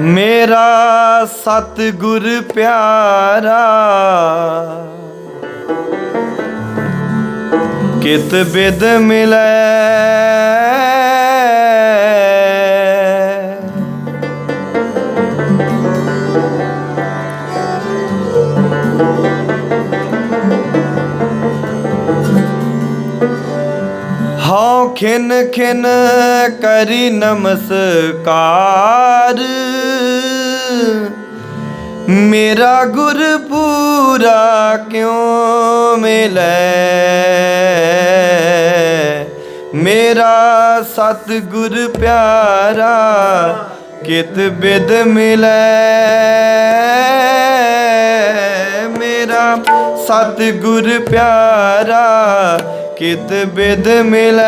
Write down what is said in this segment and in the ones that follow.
ਮੇਰਾ ਸਤਿਗੁਰ ਪਿਆਰਾ ਕਿਤ ਬਿਦ ਮਿਲੈ ਖਿਨ ਖਿਨ ਕਰੀ ਨਮਸਕਾਰ। ਮੇਰਾ ਗੁਰ ਪੂਰਾ ਕਿਉ ਮਿਲੈ? ਮੇਰਾ ਸਤ ਗੁਰ ਪਿਆਰਾ ਕਿਤ ਬਿਦ ਮਿਲੈ? ਮੇਰਾ ਸਤ ਗੁਰ ਪਿਆਰਾ ਕਿਤ ਬਿਦ ਮਿਲੈ।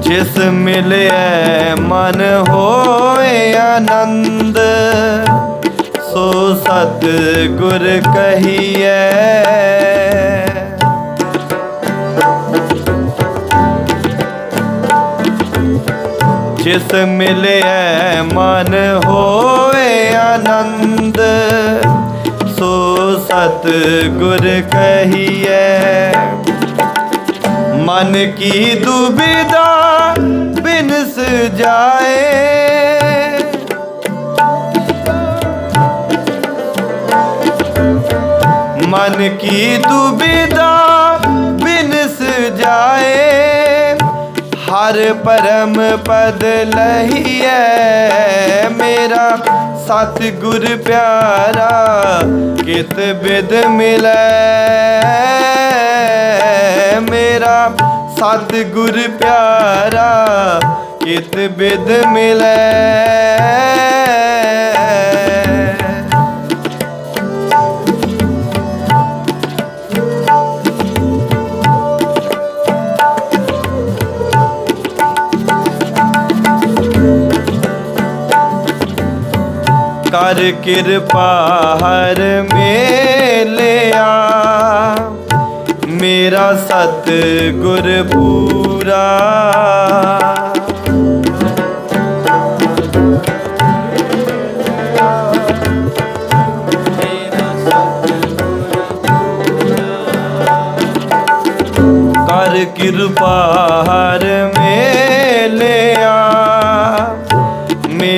ਜਿਸ ਮਿਲਿਆ ਮਨ ਹੋਏ ਆਨੰਦ ਸਤ ਗੁਰ ਕਹੀਐ। ਜਿਸ ਮਿਲਿਆ ਮਨ ਹੋਏ ਆਨੰਦ, ਸੋ ਸਤ ਗੁਰ ਕਹੀਐ। ਮਨ ਕੀ ਦੁਬਿਧਾ ਬਿਨਸ ਜਾਏ ਮਨ ਕੀ ਦੁਬਿਧਾ ਬਿਨਸ ਜਾਏ? ਹਰ ਪਰਮ ਪਦ ਲਹੀਐ ਮੇਰਾ ਸਤ ਗੁਰ ਪਿਆਰਾ, ਕਿਤ ਬਿਦ ਮਿਲੈ? ਮੇਰਾ ਸਤ ਗੁਰ ਪਿਆਰਾ, ਕਿਤ ਬਿਦ ਕਿਰਪਾ ਹਰ ਮੇਲਿਆ। ਮੇਰਾ ਸਤ ਗੁਰ ਪੂਰਾ।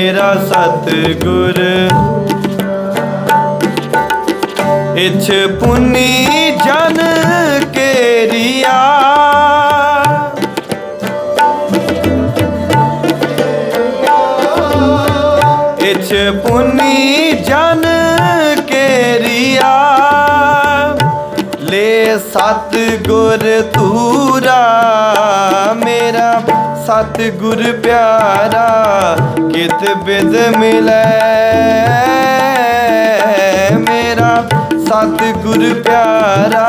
ਮੇਰਾ ਸਤ ਇਛ ਪੁਨੀ ਜਨ ਕੇਰੀਆ। ਇਛ ਪੁਨੀ ਜਨ ਕੇਰੀਆ। ਲੈ ਸਤਗੁਰ ਤੂਰਾ ਮੇਰਾ। ਸਤ ਗੁਰ ਪਿਆਰਾ ਕਿਤ ਬਿਦ ਮਿਲੈ? ਮੇਰਾ ਸਤ ਗੁਰ ਪਿਆਰਾ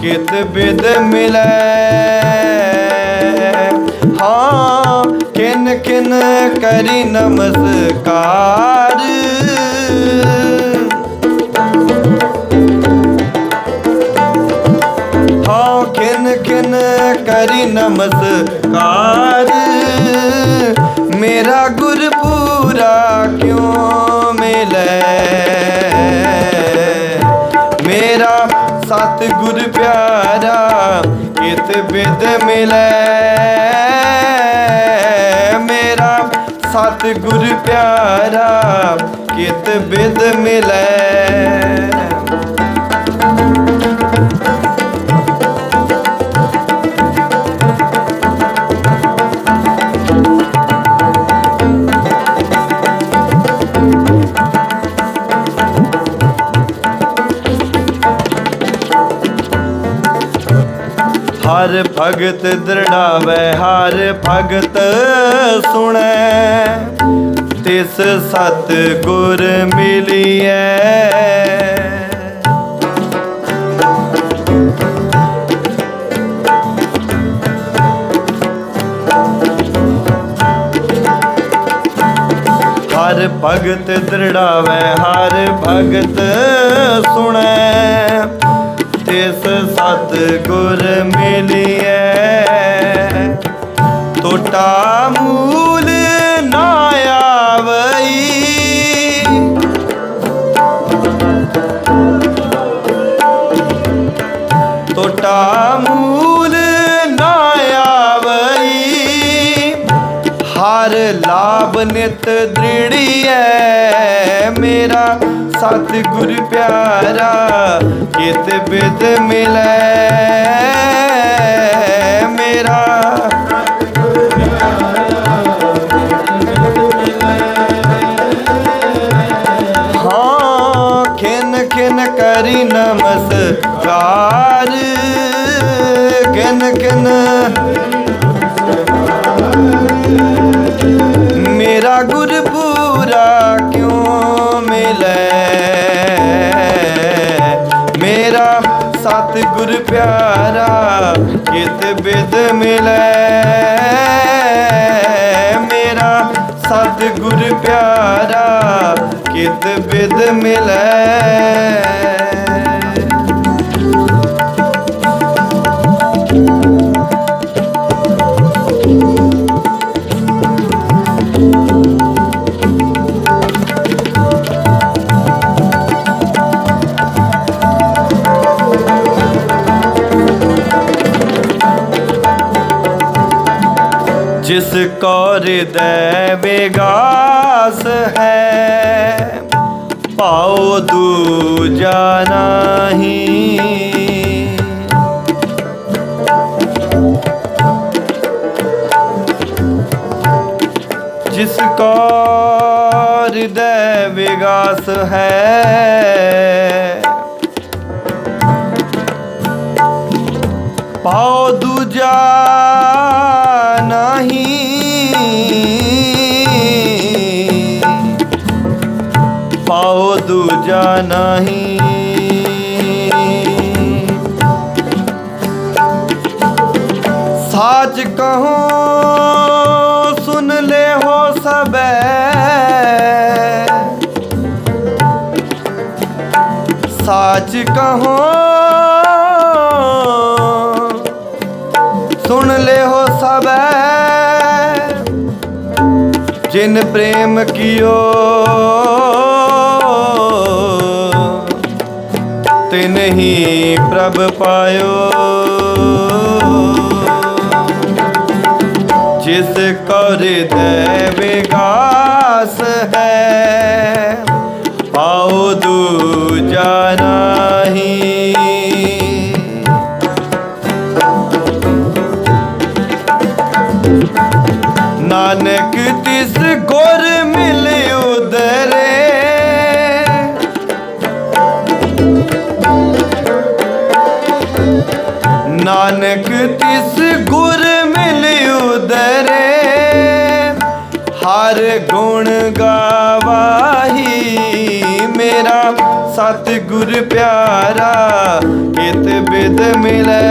ਕਿਤ ਬਿਦ ਮਿਲੈ? ਹਾਂ ਕਿਨ ਕਿਨ ਕਰੀ ਨਮਸਕਾਰ। ਹਾਂ ਕਿਨ ਕਰੀ ਨਮਸਕਾਰ। ਮੇਰਾ ਗੁਰ ਪੂਰਾ ਕਿਉ ਮਿਲੈ? ਮੇਰਾ ਸਤ ਗੁਰ ਪਿਆਰਾ ਕਿਤ ਬਿਦ ਮਿਲੈ? ਮੇਰਾ ਸਤ ਗੁਰ ਪਿਆਰਾ ਕਿਤ ਬਿਦ ਮਿਲੈ? ਹਰ ਭਗਤ ਦਰੜਾਵੇ, ਹਰ ਭਗਤ ਸੁਣੈ। ਤਿਸ ਸਤ ਗੁਰ ਮਿਲਿਐ। ਹਰ ਭਗਤ ਦ੍ਰਿੜਾਵੇ, ਹਰ ਭਗਤ ਸੁਣੈ। ਤਿਸ ਸਤ ਗੁਰ ਮਿਲਿਐ। ਟੋਟਾ ਮੂਲ ਨਾ ਆਵਈ। ਟੋਟਾ ਮੂਲ ਨਾ ਆਵਈ। ਹਰ ਲਾਭ ਨਿਤ ਦ੍ਰਿੜੀਐ। ਮੇਰਾ ਸਤ ਗੁਰ ਪਿਆਰਾ ਕਿਤ ਬਿਦ ਮਿਲੈ ਮੇਰਾ। ਸਤ ਗੁਰ ਪਿਆਰਾ ਕਿਤ ਬਿਦ ਮਿਲੈ। ਮੇਰਾ ਸਤ ਗੁਰ ਪਿਆਰਾ ਕਿਤ ਬਿਦ ਮਿਲੈ। ਜਿਸ ਕੋ ਹਿਰਦੈ ਵਿਗਾਸ ਹੈ ਪਾਉ ਦੂਜਾ ਨਾਹੀ। ਜਿਸ ਕੋ ਹਿਰਦੈ ਵਿਗਾਸ ਹੈ ਪਾਉ ਦੂਜਾ ਦੂਜਾ ਨਹੀਂ। ਸਾਚ ਕਹੋ, ਸੁਨ ਲੈ ਹੋ ਸਬੈ ਸਾਚ ਕਹੋ ਸੁਣ ਲੈ ਹੋ ਸਬੈ ਜਿਨ ਪ੍ਰੇਮ ਕੀਓ ਤਿਨ ਪ੍ਰਭ ਪਾਇਓ। ਜਿਸ ਕਰ ਦੇ ਵਿਗਾਸ ਹੈ ਪਾਉ ਦੂਜਾ ਨਾਹੀ। ਨਾਨਕ ਨਾਨਕ ਤਿਸ ਗੁਰ ਮਿਲ ਉਦਰੇ, ਹਰ ਗੁਣ ਗਾਵਾਹੀ ਮੇਰਾ। ਸਤ ਗੁਰ ਪਿਆਰਾ ਕਿਤ ਬਿਦ ਮਿਲੈ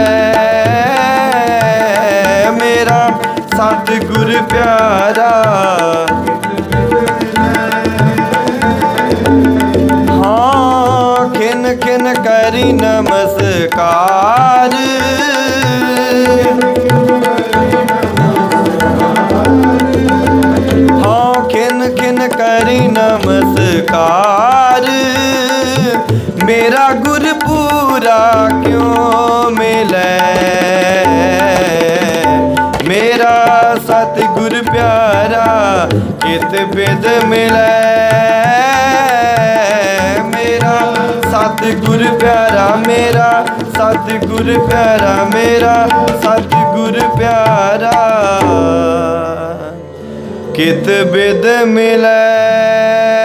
ਮੇਰਾ। ਸਤ ਗੁਰ ਪਿਆਰਾ ਹਾਂ ਕਿਨ ਖਿਨ ਕਰੀ ਨਮਸਕਾਰ। ਮੇਰਾ ਗੁਰ ਪੂਰਾ ਕਿਉਂ ਮਿਲੇ? ਮੇਰਾ ਸਤ ਗੁਰ ਪਿਆਰਾ ਕਿਤ ਬਿਦ ਮਿਲੇ? ਮੇਰਾ ਸਤ ਗੁਰ ਪਿਆਰਾ, ਮੇਰਾ ਸਤ ਗੁਰ ਪਿਆਰਾ, ਮੇਰਾ ਸਤ ਗੁਰ ਪਿਆਰਾ ਕਿਤ ਬਿਦ ਮਿਲੇ?